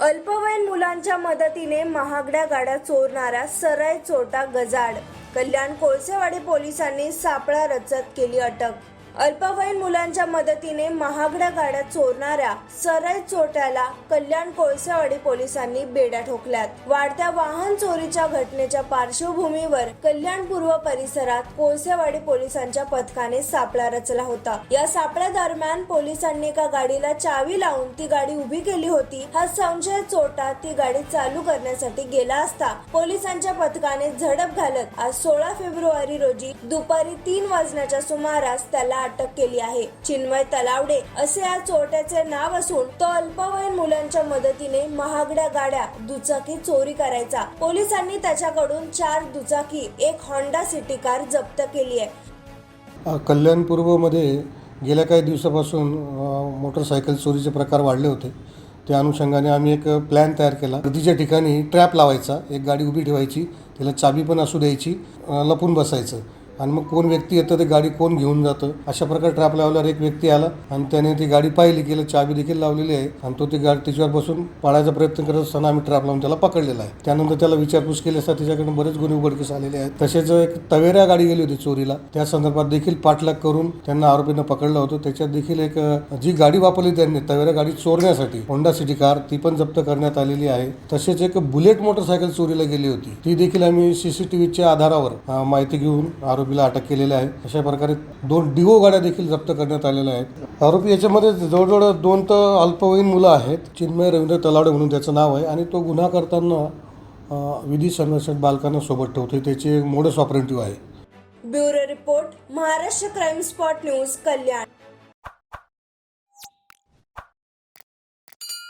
अल्पवयीन मुलांच्या मदतीने महागड्या गाड्या चोरणारा सराय चोटा गजाड. कल्याण कोळसेवाडी पोलिसांनी सापळा रचत केली अटक. अल्पवयीन मुलांच्या मदतीने महागड्या गाड्या चोरणाऱ्या सरय चोट्याला कल्याण कोळसेवाडी पोलिसांनी बेड्या ठोकल्यात. वाढत्या वाहन चोरीच्या घटनेच्या पार्श्वभूमीवर कल्याण पूर्व परिसरात कोळसेवाडी पोलिसांच्या पथकाने सापळा रचला होता. या सापळ्या दरम्यान पोलिसांनी एका गाडीला चावी लावून ती गाडी उभी केली होती. हा संशय चोटा ती गाडी चालू करण्यासाठी गेला असता पोलिसांच्या पथकाने झडप घालत आज सोळा फेब्रुवारी रोजी दुपारी तीन वाजण्याच्या सुमारास त्याला अटक केली आहे. चिन्मय तलावडे असे या चोरट्याचे नाव असून तो अल्पवयीन मुलांच्या मदतीने महागड्या गाड्या दुचाकी चोरी करायचा. पोलिसांनी त्याच्याकडून चार दुचाकी एक होंडा सिटी कार जप्त केली आहे. अ, कल्याण पूर्वमध्ये गेल्या काही दिवसापासून मोटरसायकल चोरीचे प्रकार वाढले होते. त्या अनुषंगाने आम्ही एक प्लॅन तयार केला. गर्दीच्या ठिकाणी ट्रॅप लावायचा एक गाडी उभी ठेवायची त्याला चाबी पण असू द्यायची लपून बसायचं. आणि मग कोण व्यक्ती येतं ते गाडी कोण घेऊन जातं? अशा प्रकारे ट्रॅप लावल्यावर एक व्यक्ती आला आणि त्याने ती गाडी पाहिली की चाबी देखील लावलेली आहे आणि तो ती गाडी तिच्यावर बसून पाळायचा प्रयत्न करत असताना आम्ही ट्रॅप लावून त्याला पकडलेला आहे. त्यानंतर त्याला विचारपूस केली असता तिच्याकडून बरेच गुन्हे उघडकीस आलेले आहेत. तसेच एक तवेरा गाडी गेली होती चोरीला. त्या संदर्भात देखील पाठलाग करून त्यांना आरोपींना पकडलं होतं. त्याच्यात देखील एक जी गाडी वापरली त्यांनी तवेरा गाडी चोरण्यासाठी होंडा सिटी कार ती पण जप्त करण्यात आलेली आहे. तसेच एक बुलेट मोटरसायकल चोरीला गेली होती. ती देखील आम्ही सीसीटीव्हीच्या आधारावर माहिती घेऊन आरोपी आरोपीला अटक केलेली आहे. अशा प्रकारे दोन डिओ गाड्या देखील जप्त करण्यात आलेल्या आहेत. आरोपी याच्यामध्ये जवळजवळ दोन तर अल्पवयीन मुलं आहेत. चिन्मय रवींद्र तलावडे म्हणून त्याचं नाव आहे आणि तो गुन्हा करताना विधी संरक्षक बालकांना सोबत ठेवतो त्याचे मोडस ऑपरेटिव्ह आहे. Bureau report Maharashtra crime spot news Kalyan.